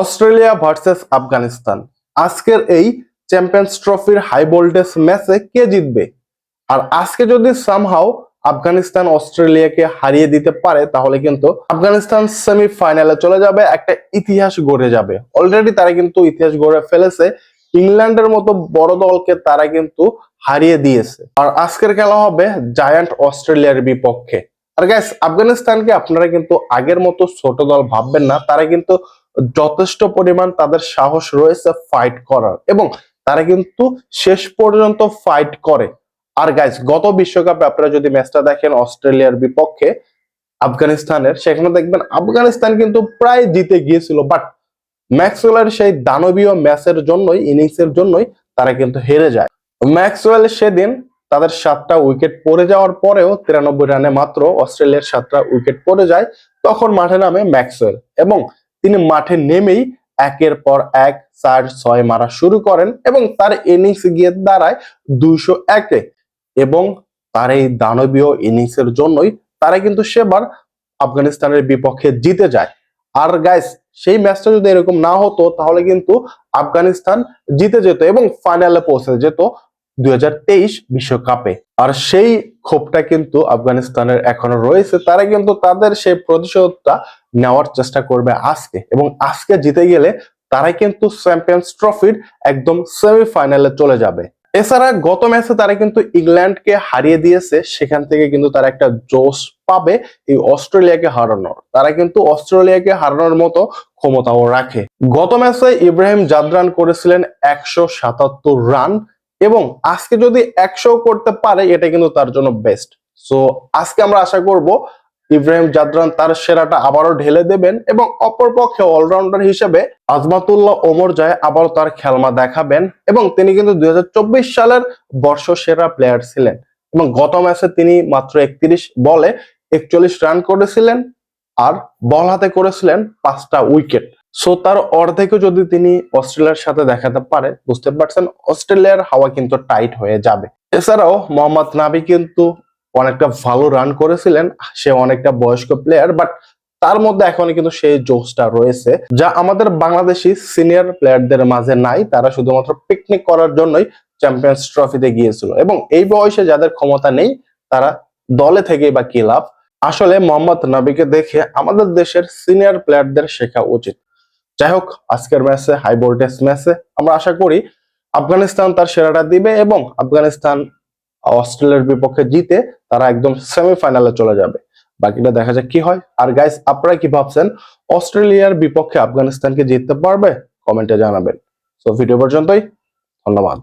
Australia versus Afghanistan. আজকের এই champions ট্রফির হাই ভোল্টেজ ম্যাচে কে জিতবে? আর আজকে যদি সামহাও আফগানিস্তান অস্ট্রেলিয়াকে হারিয়ে দিতে পারে, তাহলে কিন্তু আফগানিস্তান সেমিফাইনালে চলে যাবে, একটা ইতিহাস গড়ে যাবে। অলরেডি তারা কিন্তু ইতিহাস গড়ে ফেলেছে, ইংল্যান্ডের মতো বড় দলকে তারা কিন্তু হারিয়ে দিয়েছে। আর আজকের খেলা হবে জায়ান্ট অস্ট্রেলিয়ার বিপক্ষে। আর গ্যাস আফগানিস্তানকে আপনারা কিন্তু আগের মতো ছোট দল ভাববেন না, তারা কিন্তু যথেষ্ট পরিমাণ তাদের সাহস রয়েছে ফাইট করার। এবং তারা কিন্তু শেষ পর্যন্ত ফাইট করে। আর গাইস গত বিশ্বকাপে আপনারা যদি ম্যাচটা দেখেন অস্ট্রেলিয়ার বিপক্ষে আফগানিস্তানের, সেখানে দেখবেন আফগানিস্তান কিন্তু প্রায় জিতে গিয়েছিল। বাট ম্যাক্সওয়েলের সেই দানবীয় ম্যাচের জন্যই ইনিংসের জন্যই তারা কিন্তু হেরে যায়। ম্যাক্সওয়েল সেদিন তাদের সাতটা উইকেট পড়ে যাওয়ার পরেও তিরানব্বই রানে মাত্র অস্ট্রেলিয়ার সাতটা উইকেট পড়ে যায়। তখন মাঠে নামে ম্যাক্সওয়েল। এবং তিনি মাঠে নেমেই একের পর এক চার ছয় মারা শুরু করেন এবং তার ইনিংস গিয়ে দাঁড়ায় দুইশো একে এবং তার এই দানবীয় ইনিংসের জন্যই তারা কিন্তু সেবার আফগানিস্তানের বিপক্ষে জিতে যায়। আর গাইস সেই ম্যাচটা যদি এরকম না হতো তাহলে কিন্তু আফগানিস্তান জিতে যেত এবং ফাইনালে পৌঁছে যেত। দুই বিশ্বকাপে। আর সেই ক্ষোভটা কিন্তু আফগানিস্তানের এখনও রয়েছে। তারা কিন্তু তাদের সেই প্রতিশোধটা নেওয়ার চেষ্টা করবে আজকে। এবং আজকে জিতে গেলে তারা কিন্তু চ্যাম্পিয়ন্স ট্রফির একদম সেমিফাইনালে চলে যাবে। এছাড়া গত ম্যাচে তারা কিন্তু ইংল্যান্ডকে হারিয়ে দিয়েছে। সেখান থেকে কিন্তু তারা একটা জোশ পাবে এই অস্ট্রেলিয়াকে হারানোর। তারা কিন্তু অস্ট্রেলিয়াকে হারানোর মতো ক্ষমতাও রাখে। গত ম্যাচে ইব্রাহিম জাদরান করেছিলেন একশো সাতাত্তর রান। এবং আজকে যদি একশো করতে পারে এটা কিন্তু তার জন্য বেস্ট সো আজকে আমরা আশা করব ইব্রাহিম জাদরান তার সেরাটা আবারও ঢেলে দেবেন এবং অপরপক্ষে অলরাউন্ডার হিসেবে আজমাতুল্লাহ ওমর যায় আবারও তার খেলমা দেখাবেন এবং তিনি কিন্তু দুই হাজার চব্বিশ সালের বর্ষ সেরা প্লেয়ার ছিলেন এবং গত ম্যাচে তিনি মাত্র একত্রিশ বলে একচল্লিশ রান করেছিলেন আর বল হাতে করেছিলেন পাঁচটা উইকেট সো তার অর্ধেকও যদি তিনি অস্ট্রেলিয়ার সাথে দেখাতে পারে, বুঝতে পারছেন, অস্ট্রেলিয়ার হাওয়া কিন্তু টাইট হয়ে যাবে। এছাড়াও মোহাম্মদ নাবি কিন্তু অনেকটা ভালো রান করেছিলেন, সে অনেকটা বয়স্ক প্লেয়ার বাট তার মধ্যে এখনও কিন্তু সেই জোশটা রয়েছে, যা আমাদের বাংলাদেশি সিনিয়র প্লেয়ারদের মাঝে নাই, তারা শুধুমাত্র পিকনিক করার জন্যই চ্যাম্পিয়ন্স ট্রফিতে গিয়েছিল। এবং এই বয়সে যাদের ক্ষমতা নেই, তারা দলে থেকেই বা কি লাভ? আসলে মোহাম্মদ নবীকে দেখে আমাদের দেশের সিনিয়র প্লেয়ারদের শেখা উচিত। যাই হোক আজকের ম্যাচে হাই ভোল্টেজ ম্যাচে আমরা আশা করি আফগানিস্তান তার সেরাটা দিবে এবং আফগানিস্তান অস্ট্রেলিয়ার বিপক্ষে জিতে তারা একদম সেমিফাইনালে চলে যাবে। বাকিটা দেখা যাক কি হয়। আর গাইস আপনারা কি ভাবছেন? অস্ট্রেলিয়ার বিপক্ষে আফগানিস্তানকে জিততে পারবে? কমেন্টে জানাবেন। তো ভিডিও পর্যন্তই। ধন্যবাদ।